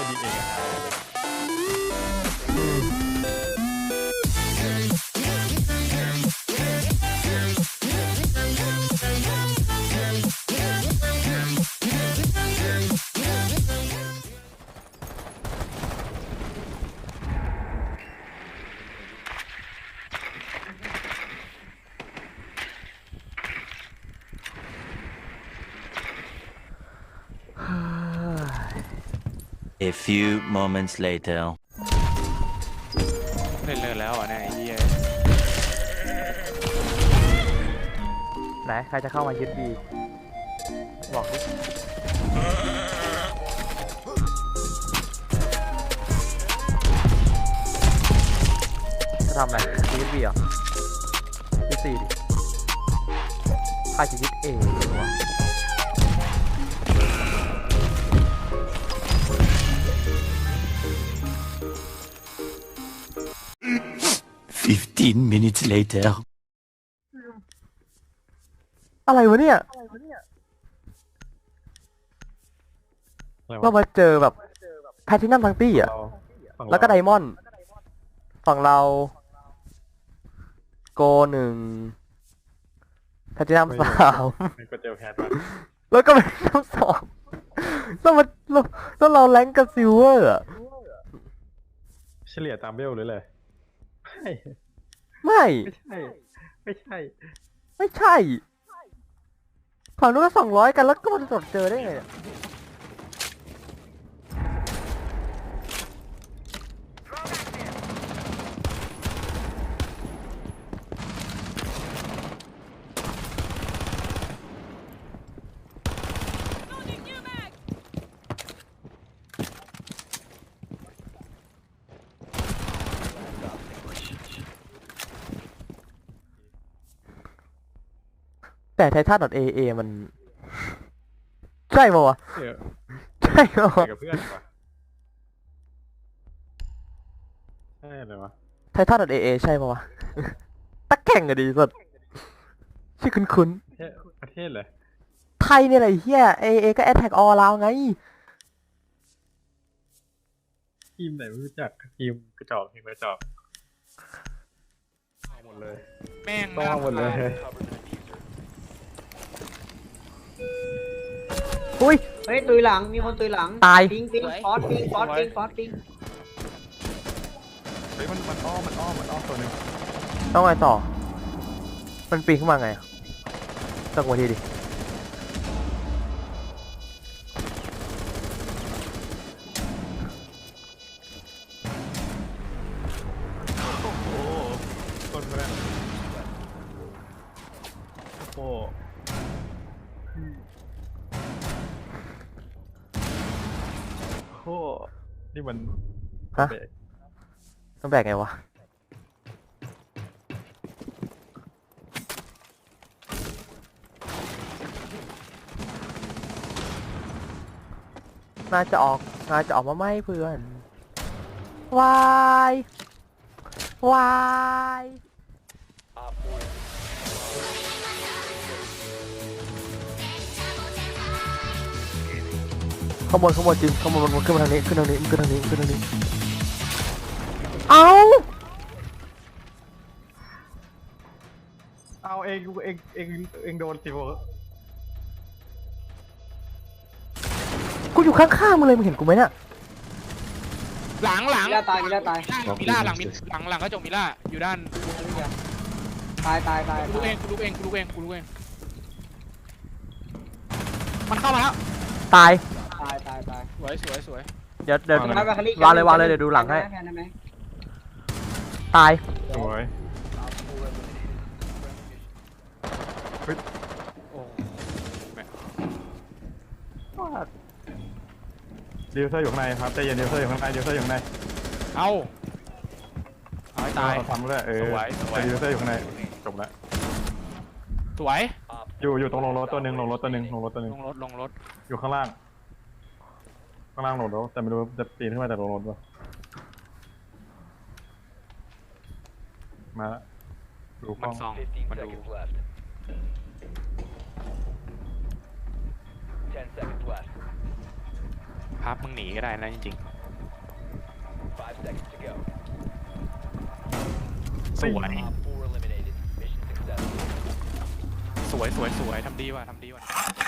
เฮ้ A few moments later. เล่นเลิกแล้วอะเนี่ยไอ้เหี้ยไหนใครจะเข้ามายึดบีบอกดิจะทำอะไรจะยึดบีเหรอยึดซีดิใครจะยึดเอ Fifteen minutes later. อะไรวะเนี่ย อะไรวะเรามาเจอแบบแพทินัมทั้งตี้อะ เราฝั่งแล้วก็ไดเรามอนด์ฝั่งเรา โกหนึ่งแพทินัมสามไม่ก็เจอแพทวะแล้วก็เป็นน้ำสองแล้วมันแล้วแล้วเราแรงกับซิลเวอร์อะเฉลี่ยตามเบลหรือเลย ไม่ไม่ ไม่ใช่ ไม่ใช่ ไม่ใช่ ฝั่งนู้นก็สองร้อยกันแล้วก็มาสดเจอได้ไงเนี่ย แต่ไททันเอเอมัน ใช่ปะวะเดี๋ยวใช่ปะไปวะกับเพื่อนดีกว่าใช่เลยวะไททันเอเอใช่ปะวะตักแข่งอะดีสุดชื่อคุ้นประเทศประเทศเลยๆไทยเนี่ยแหละไอ้เฮียเอเอก็แอตแทกออลาวไง ทีมไหนไม่รู้จักทีมกระจอกทีมกระจอกเอาหมดเลย แม่งต้องเอาหมดเลย Cover the diffuser. อุ้ย เฮ้ยตุยหลังมีคนตุยหลังตาย ปิงปิงฟอสปิงฟอสปิงฟอสปิงเฮ้ยมันมันอ้อมมันอ้อมมันอ้อมตัวหนึ่งต้องไงต่อ มันปีนขึ้นมาไงอะสักวันทีดิ โอ้โหต้นไปแล้วโอ้โห โอ้โหนี่มันฮะเบรกต้องแบกไงวะ น่าจะออก น่าจะออกมาไหมเพื่อน วาย วาย ข้างบนข้างบนจริงข้างบนมันขึ้นมาทางนี้ขึ้นทางนี้มันขึ้นทางนี้มันขึ้นทางนี้เอาเอาเองเองเองเองโดนสิโวกูอยู่ข้างๆมึงเลยมึงเห็นกูไหมเนี่ยหลังหลังมิล่าตายมิล่าตาย มิล่าหลังมิหลังหลังกระจกมิล่าอยู่ด้านตายตายตายกูรู้เองกูรู้เองกูรู้เองกูรู้เองมันเข้ามาแล้วตาย วยสวยสวยเดี๋ยวเดี๋ยวมาบาคารี่วางเลยวางเลยเดี๋ยวดูหลังให้ แพนได้ไหมตาย สวยโอ้แม่ดิวเซอร์อยู่ข้างในครับใจเย็นดิวเซอร์อยู่ข้างในดิวเซอร์อยู่ข้างในเอาเอาให้ตายเราทำเลยเออสวยสวย แต่ดิวเซอร์อยู่ข้างในจบแล้วสวย Op อยู่อยู่ตรงลงรถตัวหนึ่งลงรถตัวหนึ่งลงรถตัวหนึ่งลงรถลงรถอยู่ข้างล่าง ข้างล่างลงรถแต่ไม่รู้จะปีนขึ้นมาจากลงรถป่ะมาละดูกมัล้นองซอง15มันดู seconds left. 10 seconds left. ภาพมึงหนีก็ได้นะจริง 5 seconds to go. ๆ สวย Op 4 eliminated. Mission successful. สวยสวยสวยทำดีว่ะทำ